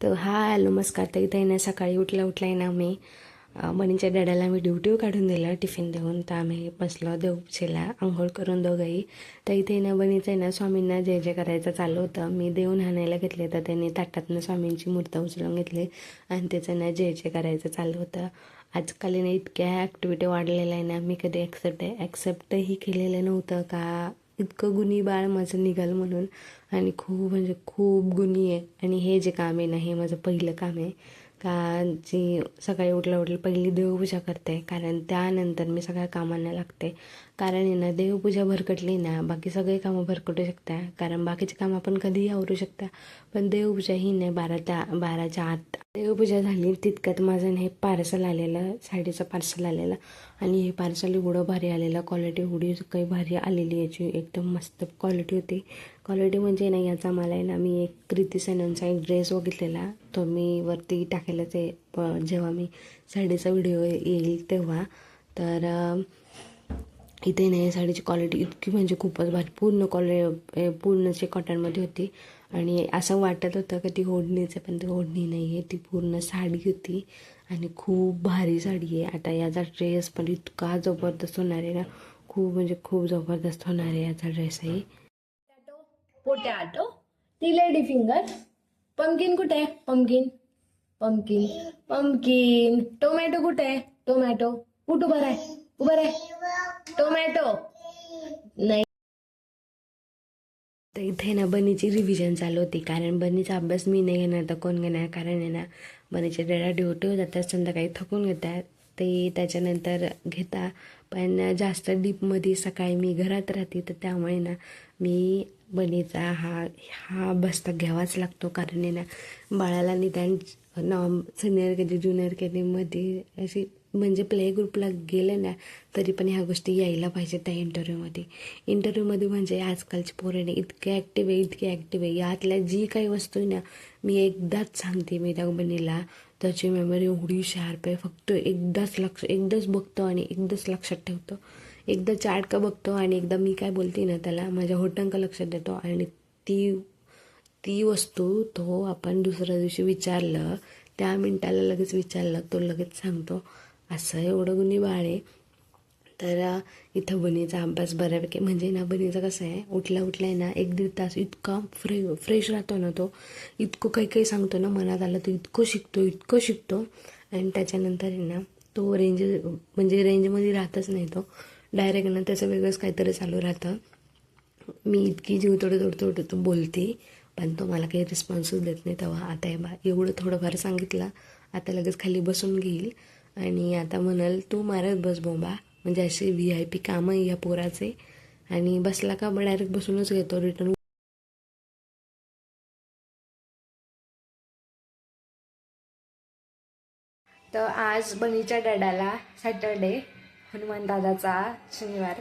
तर हा नमस्कार तर इथं ना सकाळी उठल्या उठल्या ना मी मनीच्या डॅडाला मी ड्युटी काढून दिलं टिफिन देऊन. तर आम्ही बसलो देवपूजेला आंघोळ करून दोघंही. तर इथे ना बनीचं आहे ना स्वामींना जय जे करायचं चालू होतं. मी देऊन आणायला घेतले तर त्यांनी ताटातनं स्वामींची मूर्त उचलून घेतली आणि त्याचं ना जय जय करायचं चालू होतं. आजकाल ना इतक्या ॲक्टिव्हिटी वाढलेल्या आहे ना मी कधी ॲक्सेप्ट ॲक्सेप्टही केलेलं नव्हतं का? इतकं गुणी बाळ माझं निघाल म्हणून. आणि खूप म्हणजे खूप गुणी आहे. आणि हे जे काम आहे ना हे माझं पहिलं काम आहे. का जी सकाळी उठल्या उठल्या पहिली देवपूजा करते. कारण त्यानंतर मी सगळ्या कामांना लागते. कारण आहे ना देवपूजा भरकटली ना बाकी सगळे कामं भरकटू शकता. कारण बाकीचे काम आपण कधीही आवरू शकता. पण देवपूजा ही नाही बारा त्या बाराच्या आत. देवपूजा झाली तितक्यात माझं ना हे पार्सल आलेलं साडीचं पार्सल आलेलं. आणि हे पार्सल एवढं भारी आलेलं क्वालिटी एवढी काही भारी आलेली याची एकदम मस्त क्वालिटी होती. क्वालिटी म्हणजे नाही याचा. मला आहे ना मी एक कृती सेननचा एक ड्रेस बघितलेला. तो मी वरती टाकायलाच आहे प- जेव्हा मी साडीचा व्हिडिओ येईल तेव्हा. तर इथे नाही साडीची क्वालिटी इतकी म्हणजे खूपच भारी. पूर्ण क्वालि पूर्णची कॉटनमध्ये होती. आणि असं वाटत होतं का ती ओढणीचं पण ती ओढणी नाही आहे. ती पूर्ण साडी होती. आणि खूप भारी साडी आहे. आता याचा ड्रेस पण इतका जबरदस्त होणार आहे ना. खूप म्हणजे खूप जबरदस्त होणार आहे याचा ड्रेस आहे. पोटॅटो ती लेडी फिंगर पमकिन कुठे? आहे पमकिन पमकिन टोमॅटो कुठे? आहे टोमॅटो कुठ उभं आहे उभं आहे टोमॅटो नाही. तर इथे ना बनीची रिव्हिजन चालू होती. कारण बनीचा अभ्यास मी नाही घेणार तर कोण घेणार? कारण आहे ना बनीचे डेडा ड्युटी होतात संध्याकाळी थकून घेतात. ते त्याच्यानंतर घेता. पण जास्त डीपमध्ये सकाळी मी घरात राहते तर त्यामुळे ना मी बनीचा हा हा बस्ता घ्यावाच लागतो. कारण आहे ना बाळाला निदान नॉम senior K G junior K जीमध्ये अशी म्हणजे प्ले ग्रुपला गेले ना तरी पण ह्या गोष्टी यायला पाहिजे त्या इंटरव्ह्यूमध्ये इंटरव्ह्यूमध्ये म्हणजे आजकालची पोराने इतके ॲक्टिव्ह आहे इतके ॲक्टिव्ह आहे. यातल्या जी काही वस्तू आहे ना मी एकदाच सांगते मी त्या बनीला त्याची मेमरी एवढी शार्प आहे. फक्त एकदाच लक्ष एकदाच बघतो आणि एकदाच लक्षात ठेवतो. एकदा चार्ट का बघतो आणि एकदा मी काय बोलते ना त्याला माझ्या होटांक लक्षात देतो आणि ती ती वस्तू तो आपण दुसऱ्या दिवशी विचारलं त्या मिनिटाला लगेच विचारलं तो लगेच सांगतो असं एवढं गुन्हे बाळ आहे. तर इथं बनीचा अभ्यास बऱ्यापैकी म्हणजे ना बनीचा कसं आहे उठल्या उठल्या आहे ना एक दीड तास इतका फ्रे फ्रेश राहतो ना तो इतकं काही काही सांगतो ना मनात आलं तो इतकं शिकतो इतकं शिकतो. आणि त्याच्यानंतर आहे ना तो रेंज म्हणजे रेंजमध्ये राहतच नाही तो. डायरेक्ट ना त्याचं वेगळंच काहीतरी चालू राहतं. मी इतकी जीव थोडं थोडं थोडं तो बोलते पण तो मला काही रिस्पॉन्सच देत नाही तेव्हा. आता हे बा एवढं थोडंफार सांगितलं आता लगेच खाली बसून घेईल. आणि आता म्हणाल तू मारत बस बोंबा. म्हणजे असे व्ही आय पी कामं आहे या पोराचे. आणि बसला का मग डायरेक्ट बसूनच घेतो रिटर्न तर आज बनीच्या डॅडाला सॅटरडे हनुमान दादाचा शनिवार.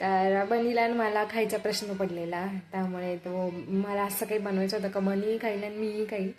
तर बनीला आणि मला खायचा प्रश्न पडलेला. त्यामुळे तो मला असं काही बनवायचं होतं का? बनीही खाईल आणि मीही खाईल.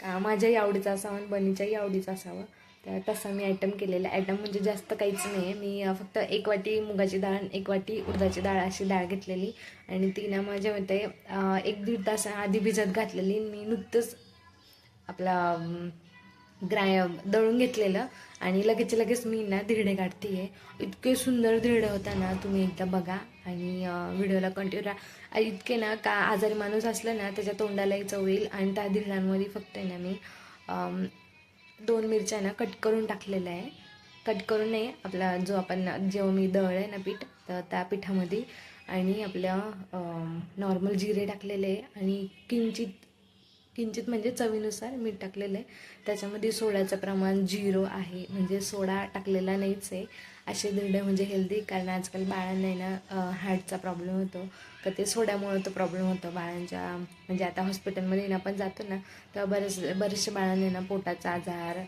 का? माझ्याही आवडीचं असावं आणि बनीच्याही आवडीचं असावं. तर तसं मी आयटम केलेलं आयटम म्हणजे जास्त काहीच नाही आहे मी फक्त एक वाटी मुगाची डाळ आणि एक वाटी उडदाची डाळ अशी डाळ घेतलेली. आणि तिनं माझ्या मते एक दीड तास आधी भिजत घातलेली. मी नुकतंच आपला ग्राय दळून घेतलेलं. आणि लगेच लगेच मी ना धिरडे काढते आहे इतके सुंदर धिरडे होता ना तुम्ही एकदा बघा. आणि व्हिडिओला कंटिन्यू राहा इतके ना का आजारी माणूस असलं ना त्याच्या तोंडालाही चव येईल. आणि त्या धिरड्यांमध्ये फक्त आहे ना मी दोन मिरच्या ना कट करून टाकलेल्या आहे. कट करून नाही आपला जो आपण जेव्हा मी दळ आहे ना पीठ तर त्या पिठामध्ये आणि आपलं नॉर्मल जिरे टाकलेले आहे आणि किंचित किंचित म्हणजे चवीनुसार मीठ टाकलेलं आहे. त्याच्यामध्ये सोड्याचं प्रमाण झिरो आहे. म्हणजे सोडा टाकलेला नाहीच आहे. असे दिरडे म्हणजे हेल्दी कारण आजकाल बाळांना आहे ना हार्टचा प्रॉब्लेम होतो. तर ते सोड्यामुळं तो प्रॉब्लेम होतो बाळांच्या. म्हणजे आता हॉस्पिटलमध्ये ना आपण जातो ना तर बरेच बरेचसे बाळांना ना पोटाचा आजार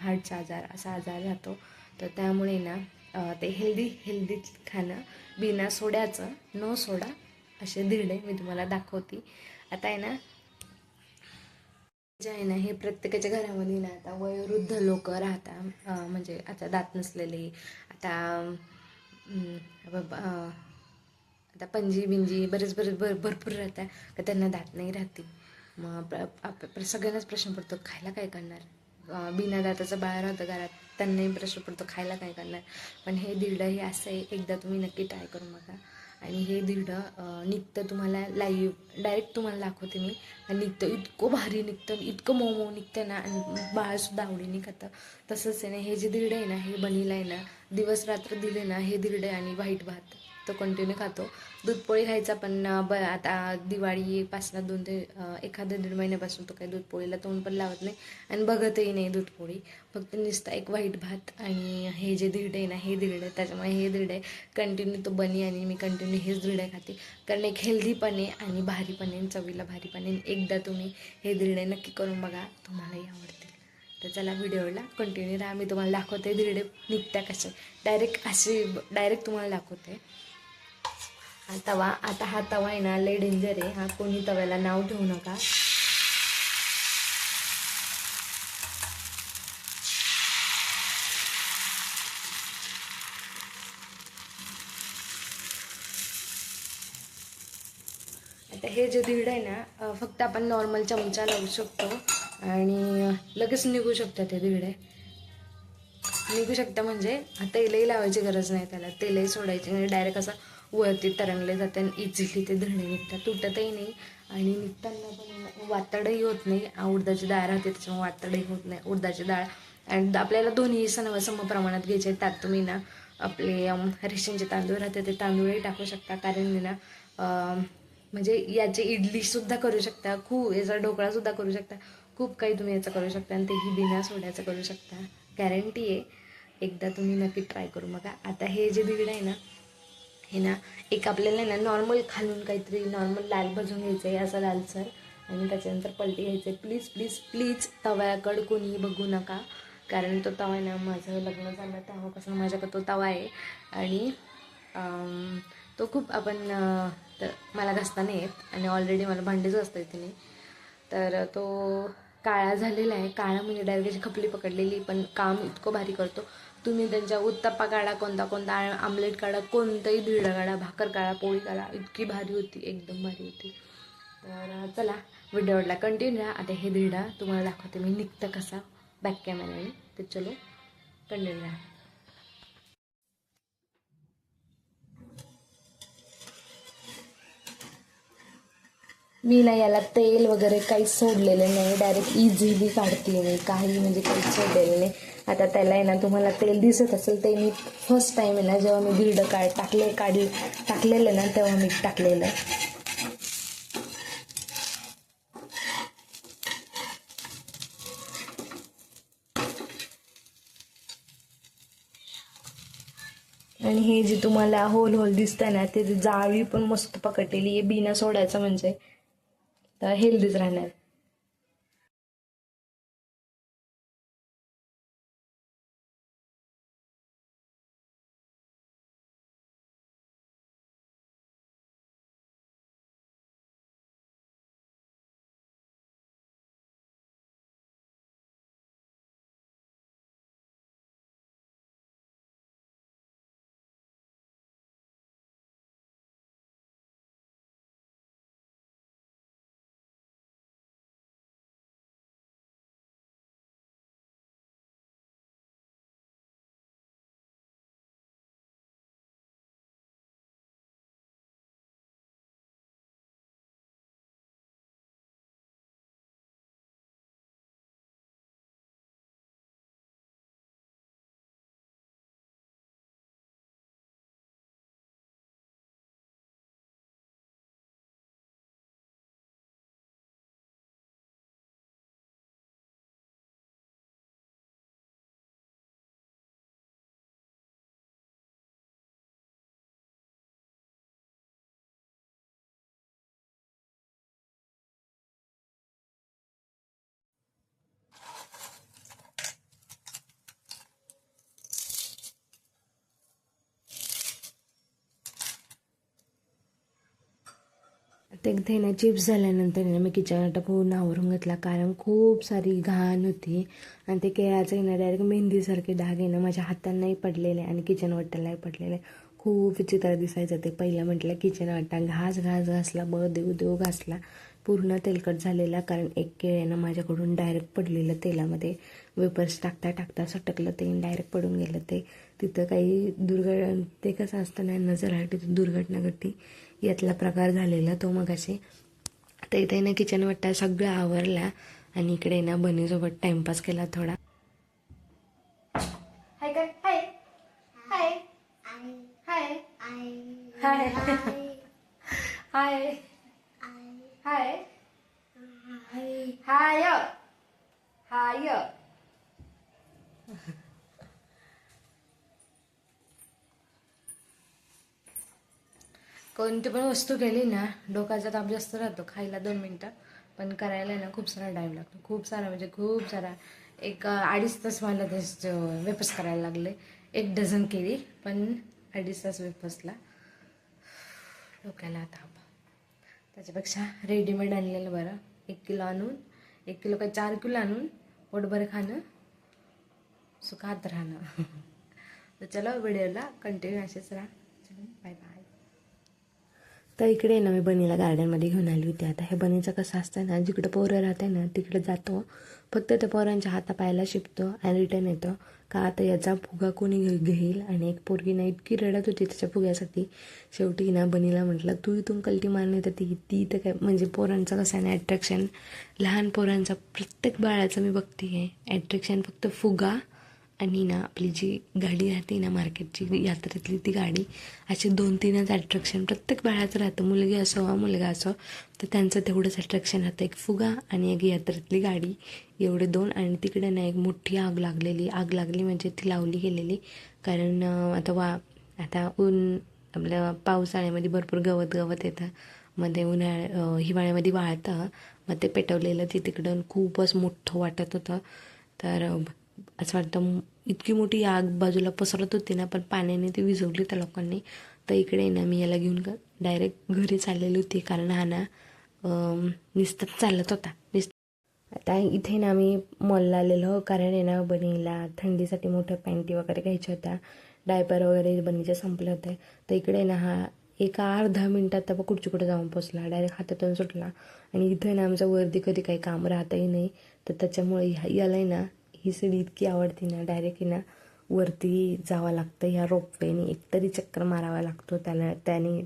हार्टचा आजार असा आजार राहतो. तर त्यामुळे ना ते हेल्दी हेल्दी खाणं बिना सोड्याचं नो सोडा असे धिरडे मी तुम्हाला दाखवते. आता आहे ना जे आहे ना हे प्रत्येकाच्या घरामध्ये ना आता वयोवृद्ध लोक राहतात म्हणजे आता दात नसलेले आता बाबा, आता पंजी बिंजी बरेच बरेच भर भरपूर राहतात का त्यांना दात नाही राहते. मग प्र- आप- प्र- सगळ्यांनाच प्रश्न पडतो खायला काय करणार? बिना दाताचं बाळ राहतं घरात त्यांनाही प्रश्न पडतो खायला काय करणार? पण हे धिरडं हे असं आहे एकदा तुम्ही नक्की ट्राय करून बघा. आणि हे दिरडं निघतं तुम्हाला लाईव्ह डायरेक्ट तुम्हाला दाखवते मी. आणि निघतं इतकं भारी निघतं इतकं मऊ मऊ निघतं ना आणि बाळसुद्धा आवडीने खातं. तसंच आहे ना हे जे दिरडं आहे ना हे बनीला आहे ना दिवस रात्र दिले ना हे दिरडं आणि व्हाईट भात. तो कंटिन्यू खातो. दूधपोळी खायचा पण ब आता दिवाळीपासून दोन ते एखाद्या दीड महिन्यापासून तो काही दूधपोळीला तोंड पण लावत नाही आणि बघतही नाही दूधपोळी फक्त नुसता एक व्हाईट भात आणि हे जे धिरडे आहे ना हे धिरडे त्याच्यामुळे हे धिरडे कंटिन्यू तो बनी आणि मी कंटिन्यू हेच धिरडे खाते. कारण एक हेल्दीपणे आहे आणि भारीपणे आहे चवीला भारीपणे आहे. एकदा तुम्ही हे धिरडे नक्की करून बघा तुम्हालाही आवडतील. तर चला व्हिडिओला कंटिन्यू राहा. मी तुम्हाला दाखवते धिरडे निघत्या कसे डायरेक्ट असे डायरेक्ट तुम्हाला दाखवते. हा तवा आता हा तवा आहे ना लय डेंजर आहे. हा कोणी तव्याला नाव ठेवू नका. आता हे जे दीड आहे ना फक्त आपण नॉर्मल चमचा लावू शकतो. आणि लगेच निघू शकतो ते दीडे निघू शकतं म्हणजे तेलही लावायची गरज नाही त्याला. तेलही सोडायची नाही डायरेक्ट असं वरती तरंगले जाते आणि इझिली ते धणे निघतात. तुटतही नाही आणि निघताना पण वातडही होत नाही. उडदाची डाळ राहते त्याच्यामुळे वातडही होत नाही. उडदाची डाळ आणि आपल्याला दोन्ही सम सम प्रमाणात घ्यायचे त्यात तुम्ही ना आपले रेशनचे तांदूळ राहते ते तांदूळही टाकू शकता. कारण मी ना म्हणजे याची इडलीसुद्धा करू शकता. खूप याचा ढोकळासुद्धा करू शकता. खूप काही तुम्ही याचं करू शकता आणि तेही बिना सोड्याचं करू शकता. गॅरंटी आहे. एकदा तुम्ही नक्की ट्राय करू बघा. आता हे जे दीड आहे ना हे ना एक आपल्याला ना नॉर्मल खालून काहीतरी नॉर्मल लाल भाजून घ्यायचं आहे असं लालसर. आणि त्याच्यानंतर पलटी घ्यायचं आहे प्लीज प्लीज प्लीज तव्याकडं कोणीही बघू नका. कारण तो तवा आहे ना माझं लग्न झालं तेव्हापासून माझ्याकडे तो तवा आहे. आणि तो खूप आपण तर मला घसता नाही येत. आणि ऑलरेडी मला भांडेच असतं तिने. तर तो काळा झालेला आहे. काळा म्हणजे डायरेक्ट अशी खपली पकडलेली पण काम इतकं भारी करतो. तुम्ही त्यांच्या उत्तप्पा काढा कोणता कोणता आमलेट काढा कोणतंही धिरडा काढा भाकर काढा पोळी काढा. इतकी भारी होती एकदम भारी होती. तर चला व्हिडिओला कंटिन्यू राहा. आता हे धिरडा तुम्हाला दाखवते मी निघतं कसा बॅक कॅमेराने तर चलो कंटिन्यू राहा. मी ना याला तेल वगैरे काही सोडलेलं नाही. डायरेक्ट इझिली काढते मी. काही म्हणजे काही सोडलेलं नाही. आता त्याला आहे ना तुम्हाला तेल दिसत असेल ते मी फर्स्ट टाईम आहे ना जेव्हा मी गिरडं काढ टाकले काढले टाकलेलं ना तेव्हा मी टाकलेलं आणि हे जे तुम्हाला होल होल दिसतंय ना ते जाळी पण मस्त पकडलेली आहे बिना सोडायचं म्हणजे. तर हेल्दीच राहणार. ते एकदा ना चिप्स झाल्यानंतर ना मी किचन वाटा पूर्ण आवरून घेतला. कारण खूप सारी घाण होती. आणि ते केळाचं येणं डायरेक्ट मेहंदीसारखे डाग येणं माझ्या हातांनाही पडलेले आणि किचन वाट्यालाही पडलेले. खूप विचित्र दिसायचं ते. पहिलं म्हटलं किचन वाटा घास घास घासला ब देऊ देऊ घासला. पूर्ण तेलकट झालेला कारण एक केळ्यानं माझ्याकडून डायरेक्ट पडलेलं तेलामध्ये. वेपर्स टाकता टाकता सटकलं ते डायरेक्ट पडून गेलं ते. तिथं काही दुर्घ ते कसं असतं ना नजर आहे तिथं दुर्घटना घडती यातला प्रकार झालेला तो मग असे तर इथे ना किचन वाटता सगळं आवरला आणि इकडे ना बनीसोबत टाइमपास केला थोडा हाय काय हाय हाय हाय हाय हाय हाय हाय हाय कोणती पण वस्तू केली ना डोक्याचा ताप जास्त राहतो खायला दोन मिनटं. पण करायला ना खूप सारा टाईम लागतो. खूप सारा म्हणजे खूप सारा. एक अडीच तास मला ते वेपस करायला लागले. एक डझन केली पण अडीच तास वेपसला डोक्याला ताप. त्याच्यापेक्षा रेडीमेड आणलेलं बरं. एक किलो आणून एक किलो काय चार किलो आणून पोटभर खाणं सुखात राहणं. तर चलो व्हिडिओला कंटिन्यू असेच राहा. चलो बाय बाय तर इकडे ना मी बनीला गार्डनमध्ये घेऊन आली होती. आता हे बनीचं कसं असतं ना जिकडं पोरं राहते ना तिकडे जातो. फक्त त्या पोरांच्या हातापायला शिपतो आणि रिटर्न येतो. का आता याचा फुगा कोणी घे घेईल? आणि एक पोरगी ना इतकी रडत होती त्याच्या फुग्यासाठी. शेवटी ना बनीला म्हटलं तू इथून कल्टी मारणे तर ती ती तर काय? म्हणजे पोरांचं कसं आहे ना ॲट्रॅक्शन लहान पोरांचा प्रत्येक बाळाचं मी बघते आहे ॲट्रॅक्शन फक्त फुगा आणि ना आपली जी गाडी राहते ना मार्केटची यात्रेतली ती गाडी असे दोन तीनच अट्रॅक्शन प्रत्येक बाळाचं राहतं. मुलगी असो वा मुलगा असो तर त्यांचं तेवढंच अट्रॅक्शन राहतं. एक फुगा आणि एक यात्रेतली गाडी. एवढे दोन आणि तिकडे ना एक मोठी आग लागलेली. आग लागली म्हणजे ती लावली गेलेली. कारण आता वा आता ऊन आपल्या पावसाळ्यामध्ये भरपूर गवत गवत येतं. मध्ये उन्हाळ्या हिवाळ्यामध्ये वाळतं. मग ते पेटवलेलं ते तिकडं खूपच मोठं वाटत होतं. तर असं वाटतं इतकी मोठी आग बाजूला पसरत होती ना पण पाण्याने ती विझवली त्या लोकांनी. तर इकडे ना मी याला घेऊन डायरेक्ट घरी चाललेली होती कारण हा ना अं, चालत होता. निस्त आता इथे ना आम्ही मॉलला आलेलो कारण आहे ना बनीला थंडीसाठी मोठ्या पॅन्टी वगैरे घ्यायच्या होत्या डायपर वगैरे बनीचे संपले होते. तर इकडे ना हा एका अर्धा मिनटात तर कुठची कुठे जाऊन पोचला. डायरेक्ट हातातून सुटला. आणि इथे ना आमचं वर्दी कधी काही काम राहतही नाही. तर त्याच्यामुळे ह्या- यालाही ना ही सीडी इतकी आवडती ना डायरेक्ट ना वरती जावं लागतं ह्या रोपवेने एकतरी चक्कर मारावा लागतो त्याला त्याने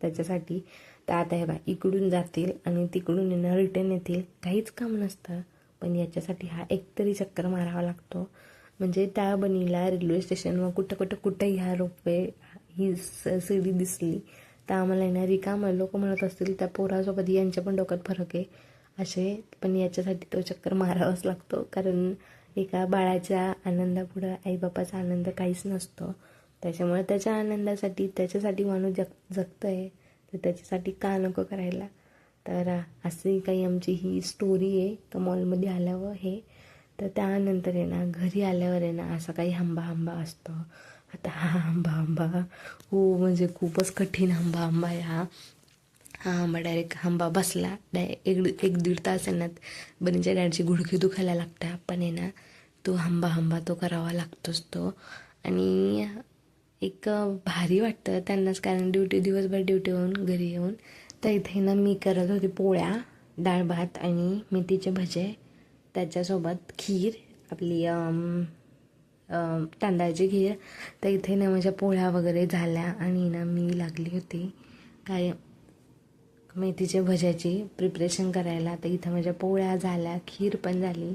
त्याच्यासाठी. तर आता हे बा इकडून जातील आणि तिकडून येणं रिटर्न येतील. काहीच काम नसतं पण याच्यासाठी हा एकतरी चक्कर मारावा लागतो. म्हणजे त्या बनीला रेल्वे स्टेशनवर कुठं कुठं कुठं ह्या रोपवे ही स सीडी दिसली. तर आम्हाला येणार रिकाम लोक म्हणत असतील त्या पोरासोबत यांच्या पण डोक्यात फरक आहे. असे पण याच्यासाठी तो चक्कर मारावाच लागतो. कारण एका बाळाच्या आनंदापुढं आईबापाचा आनंद काहीच नसतो. त्याच्यामुळे त्याच्या आनंदासाठी त्याच्यासाठी माणूस जग जगतं आहे तर त्याच्यासाठी का नको करायला? तर अशी काही आमची ही स्टोरी आहे. का मॉलमध्ये आल्यावर हे. तर त्यानंतर आहे ना घरी आल्यावर आहे ना असा काही हंबा हंबा असतो. आता हा आंबा आंबा हो म्हणजे खूपच कठीण आंबा आंबा आहे हा. हा आंबा डायरेक्ट आंबा बसला. डाय एक एक दीड तास आहे ना बनीच्या डॅडची गुडघे दुखायला लागतात. पण आहे ना तो हंबा हंबा तो करावा लागतोच तो. आणि एक भारी वाटतं त्यांनाच कारण ड्युटी दिवसभर ड्युटी होऊन घरी येऊन. तर इथे ना मी करत होते पोळ्या डाळ भात आणि मेथीचे भजे. त्याच्यासोबत खीर आपली तांदळाची खीर. तर इथे ना माझ्या पोळ्या वगैरे झाल्या आणि ना मी लागली होती. काय मेथीच्या भज्याची प्रिपरेशन करायला. तर इथं माझ्या पोळ्या झाल्या खीर पण झाली.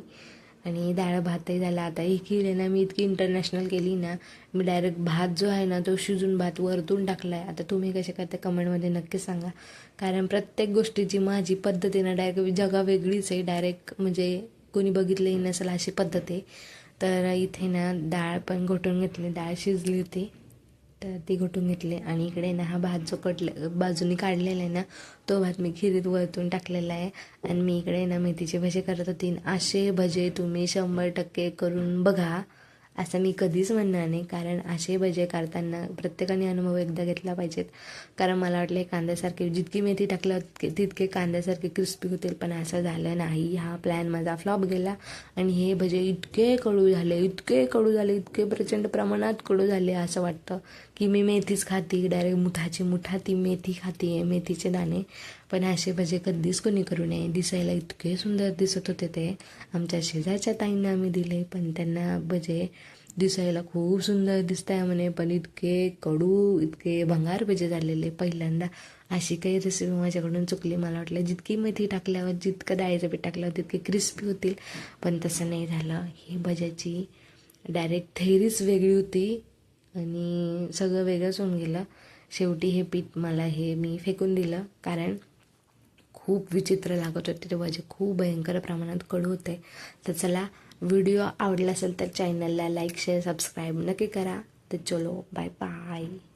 आणि डाळ भातही झाला. आता ही खीर आहे ना मी इतकी इंटरनॅशनल केली ना मी डायरेक्ट भात जो आहे ना तो शिजून भात वरतून टाकला आहे आता तुम्ही कसे करता कमेंटमध्ये नक्की सांगा. कारण प्रत्येक गोष्टीची माझी पद्धत आहे ना डायरेक्ट जगा वेगळीच आहे. डायरेक्ट म्हणजे कोणी बघितलंही नसेल अशी पद्धत आहे. तर इथे ना डाळ पण घोटून घेतली. डाळ शिजली होती. तर ती घोटून घेतली आणि इकडे ना हा भात जो कटले बाजूनी काढलेला आहे ना तो भात मी खिरीत वरतून टाकलेला आहे. आणि मी इकडे ना मेथीचे भजे करत होती. असे भजे तुम्ही शंभर टक्के करून बघा. असं मी कधीच म्हणणार नाही कारण असे भजे करताना प्रत्येकाने अनुभव एकदा घेतला पाहिजेत. कारण मला वाटलं कांद्यासारखे जितकी मेथी टाकलं तितके कांद्यासारखे क्रिस्पी होतील पण असं झालं नाही. हा प्लॅन माझा फ्लॉप गेला. आणि हे भजे इतके कडू झाले इतके कडू झाले इतके प्रचंड प्रमाणात कडू झाले असं वाटतं. की मी मेथीच खाते डायरेक्ट मुठाची मुठा ती मेथी खाते मेथीचे दाणे. पण असे भजे कधीच कोणी करू नये. दिसायला इतके सुंदर दिसत होते ते. आमच्या शेजारच्या ताईंना आम्ही दिले पण त्यांना भजे दिसायला खूप सुंदर दिसत आहे म्हणे. पण इतके कडू इतके भंगार भजे झालेले पहिल्यांदा. अशी काही रेसिपी माझ्याकडून चुकली. मला वाटलं जितकी मेथी टाकल्यावर जितकं डाळीचं पीठ टाकल्यावर तितके क्रिस्पी होतील. पण तसं नाही झालं. ही भज्याची डायरेक्ट थेरीच वेगळी होती. आणि सगळं वेगळंच होऊन गेलं. शेवटी हे पीठ मला हे मी फेकून दिलं. कारण खूप विचित्र लागत होते ते भजे खूप भयंकर प्रमाणात कडू होते. तर चला व्हिडिओ आवडला असेल तर चॅनलला लाईक शेअर सबस्क्राईब नक्की करा. तर चलो बाय बाय